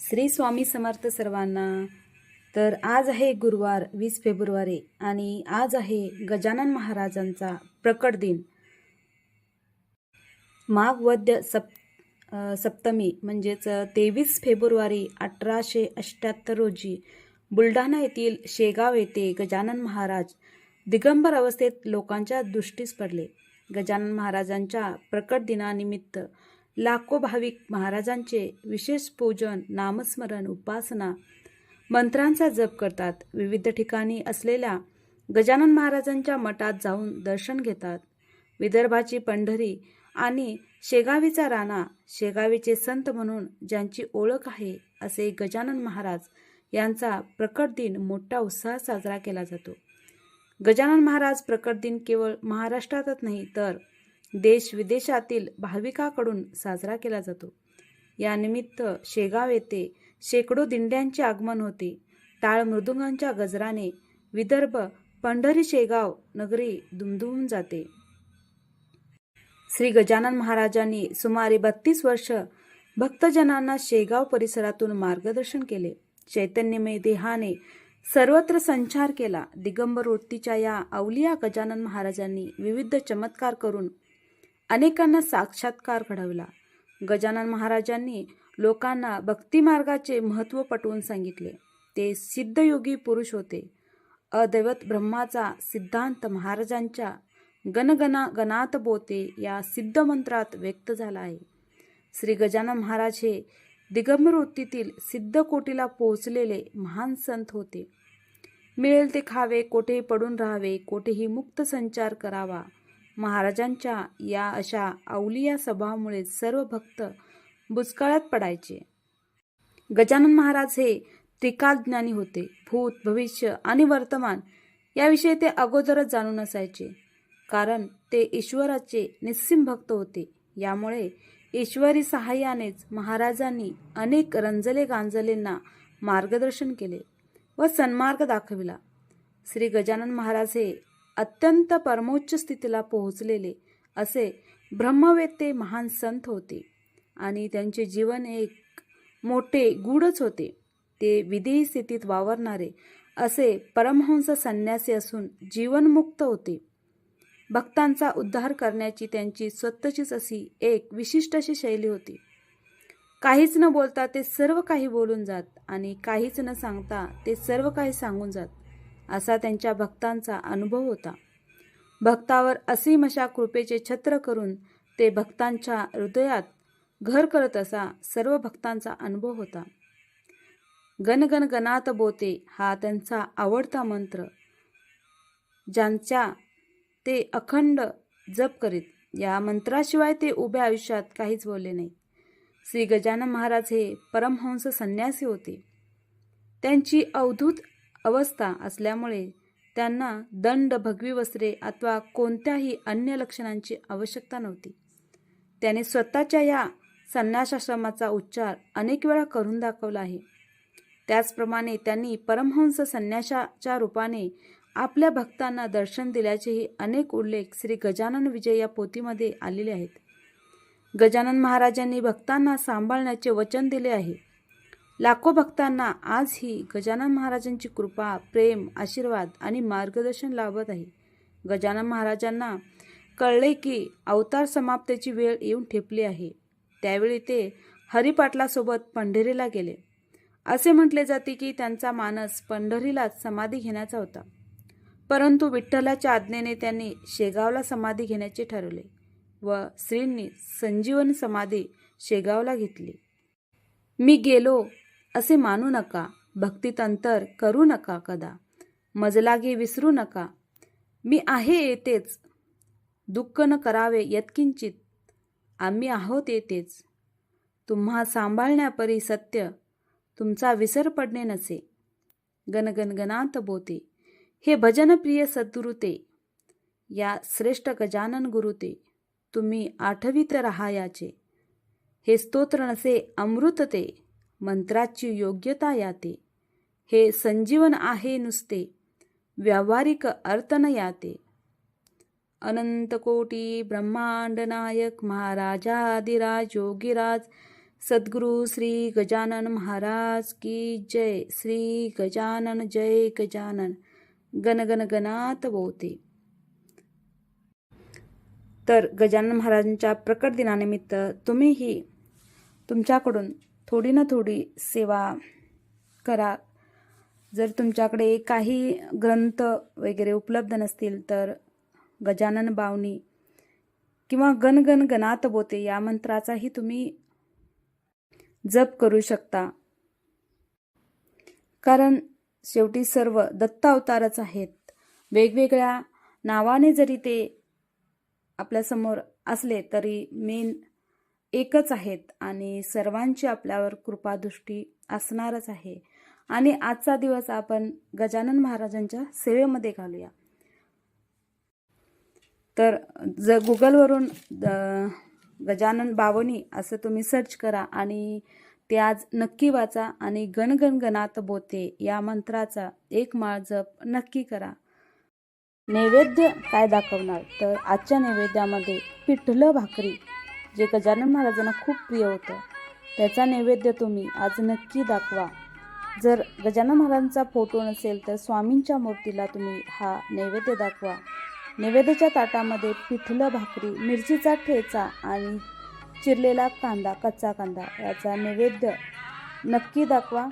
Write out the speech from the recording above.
श्री स्वामी समर्थ सर्वांना. तर आज आहे गुरुवार वीस फेब्रुवारी आणि आज आहे गजानन महाराजांचा प्रकट दिन. माघ वद्य सप सप्तमी म्हणजेच तेवीस फेब्रुवारी अठराशे अष्ट्याहत्तर रोजी बुलढाणा येथील शेगाव येथे गजानन महाराज दिगंबर अवस्थेत लोकांच्या दृष्टीस पडले. गजानन महाराजांच्या प्रकट दिनानिमित्त लाखो भाविक महाराजांचे विशेष पूजन नामस्मरण उपासना मंत्रांचा जप करतात. विविध ठिकाणी असलेल्या गजानन महाराजांच्या मठात जाऊन दर्शन घेतात. विदर्भाची पंढरी आणि शेगावीचा राणा शेगावीचे संत म्हणून ज्यांची ओळख आहे असे गजानन महाराज यांचा प्रकट दिन मोठा उत्साहात साजरा केला जातो. गजानन महाराज प्रकट दिन केवळ महाराष्ट्रातच नाही तर देश विदेशातील भाविकाकडून साजरा केला जातो. यानिमित्त शेगाव येथे शेकडो दिंड्यांचे आगमन होते. टाळ मृदुंगांच्या गजराने विदर्भ पंढरी शेगाव नगरी दुमदुमून जाते. श्री गजानन महाराजांनी सुमारे बत्तीस वर्ष भक्तजनांना शेगाव परिसरातून मार्गदर्शन केले. चैतन्यमय देहाने सर्वत्र संचार केला. दिगंबर वृत्तीच्या या अवलिया गजानन महाराजांनी विविध चमत्कार करून अनेकांना साक्षात्कार घडवला. गजानन महाराजांनी लोकांना भक्तिमार्गाचे महत्त्व पटवून सांगितले. ते सिद्धयोगी पुरुष होते. अदैवत ब्रह्माचा सिद्धांत महाराजांच्या गणगणा गणात बोते या सिद्ध मंत्रात व्यक्त झाला आहे. श्री गजानन महाराज हे दिगंबर सिद्धकोटीला पोहोचलेले महान संत होते. मिळेल ते खावे कोठेही पडून राहावे कोठेही मुक्त संचार करावा महाराजांच्या या अशा अवलिया स्वभावामुळे सर्व भक्त बुचकाळ्यात पडायचे. गजानन महाराज हे त्रिकालज्ञानी होते. भूत भविष्य आणि वर्तमान याविषयी ते अगोदरच जाणून असायचे. कारण ते ईश्वराचे निस्सिम भक्त होते. यामुळे ईश्वरी सहाय्यानेच महाराजांनी अनेक रंजले गांजलेंना मार्गदर्शन केले व सन्मार्ग दाखविला. श्री गजानन महाराज हे अत्यंत परमोच्च स्थितीला पोहोचलेले असे ब्रह्मवेत्ते महान संत होते आणि त्यांचे जीवन एक मोठे गूढच होते. ते विधेयी स्थितीत वावरणारे असे परमहंस संन्यासी असून जीवनमुक्त होते. भक्तांचा उद्धार करण्याची त्यांची स्वतःचीच अशी एक विशिष्ट अशी शैली होती. काहीच न बोलता ते सर्व काही बोलून जात आणि काहीच न सांगता ते सर्व काही सांगून जात. असा त्यांच्या भक्तांचा अनुभव होता. भक्तावर असीम अशा कृपेचे छत्र करून ते भक्तांच्या हृदयात घर करत असा सर्व भक्तांचा अनुभव होता. गणगण गणात बोते हा त्यांचा आवडता मंत्र. ज्यांच्या ते अखंड जप करीत या मंत्राशिवाय ते उभ्या आयुष्यात काहीच बोलले नाही. श्री गजानन महाराज हे परमहंस संन्यासी होते. त्यांची अवधूत अवस्था असल्यामुळे त्यांना दंड भगवी वस्त्रे अथवा कोणत्याही अन्य लक्षणांची आवश्यकता नव्हती. त्याने स्वतःच्या या संन्यासाश्रमाचा उच्चार अनेक वेळा करून दाखवला आहे. त्याचप्रमाणे त्यांनी परमहंस संन्यासाच्या रूपाने आपल्या भक्तांना दर्शन दिल्याचेही अनेक उल्लेख श्री गजानन विजय या पोथीमध्ये आलेले आहेत. गजानन महाराजांनी भक्तांना सांभाळण्याचे वचन दिले आहे. लाखो भक्तांना आजही गजानन महाराजांची कृपा प्रेम आशीर्वाद आणि मार्गदर्शन लाभत आहे. गजानन महाराजांना कळले की अवतार समाप्तीची वेळ येऊन ठेपली आहे. त्यावेळी ते हरिपाटलासोबत पंढरीला गेले. असे म्हटले जाते की त्यांचा मानस पंढरीलाच समाधी घेण्याचा होता. परंतु विठ्ठलाच्या आज्ञेने त्यांनी शेगावला समाधी घेण्याचे ठरवले व श्रींनी संजीवन समाधी शेगावला घेतली. मी गेलो असे मानू नका भक्तीत अंतर करू नका कदा. मजलागी विसरू नका. मी आहे येतेच. दुःख न करावे यत्किंचित. आम्ही आहोत येतेच. तुम्हा सांभाळण्यापरी सत्य तुमचा विसर पडणे नसे. गणगणगणात बोते. हे भजनप्रिय सद्गुरु ते या श्रेष्ठ गजानन गुरु ते तुम्ही आठवीत रहायाचे. हे स्तोत्र नसे अमृत ते मंत्राची योग्यता याते. हे संजीवन आहे नुसते. व्यावहारिक अर्थ न याते. अनंतकोटी ब्रह्मांड नायक महाराजाधिराज योगीराज सद्गुरू श्री गजानन महाराज की जय. श्री गजानन जय गजानन. गण गणात बोते. तर गजानन महाराजांच्या प्रकट दिनानिमित्त तुम्हीही तुमच्याकडून थोडी ना थोडी सेवा करा. जर तुमच्याकडे काही ग्रंथ वगैरे उपलब्ध नसतील तर गजानन बावनी किंवा गणगण गणात बोते या मंत्राचाही तुम्ही जप करू शकता. कारण शेवटी सर्व दत्त अवतारच आहेत. वेगवेगळ्या नावाने जरी ते आपल्यासमोर असले तरी मेन एकच आहेत आणि सर्वांची आपल्यावर कृपादृष्टी असणारच आहे. आणि आजचा दिवस आपण गजानन महाराजांच्या सेवेमध्ये घालूया. तर ज गुगलवरून गजानन बावनी असं तुम्ही सर्च करा आणि ते आज नक्की वाचा आणि गणगणगणात बोते या मंत्राचा एक माळ जप नक्की करा. नैवेद्य काय दाखवणार? तर आजच्या नैवेद्यामध्ये पिठलं भाकरी जे गजानन महाराजांना खूप प्रिय होतं त्याचा नैवेद्य तुम्ही आज नक्की दाखवा. जर गजानन महाराजांचा फोटो नसेल तर स्वामींच्या मूर्तीला तुम्ही हा नैवेद्य दाखवा. नैवेद्याच्या ताटामध्ये पिठलं भाकरी मिरचीचा ठेचा आणि चिरलेला कांदा कच्चा कांदा याचा नैवेद्य नक्की दाखवा.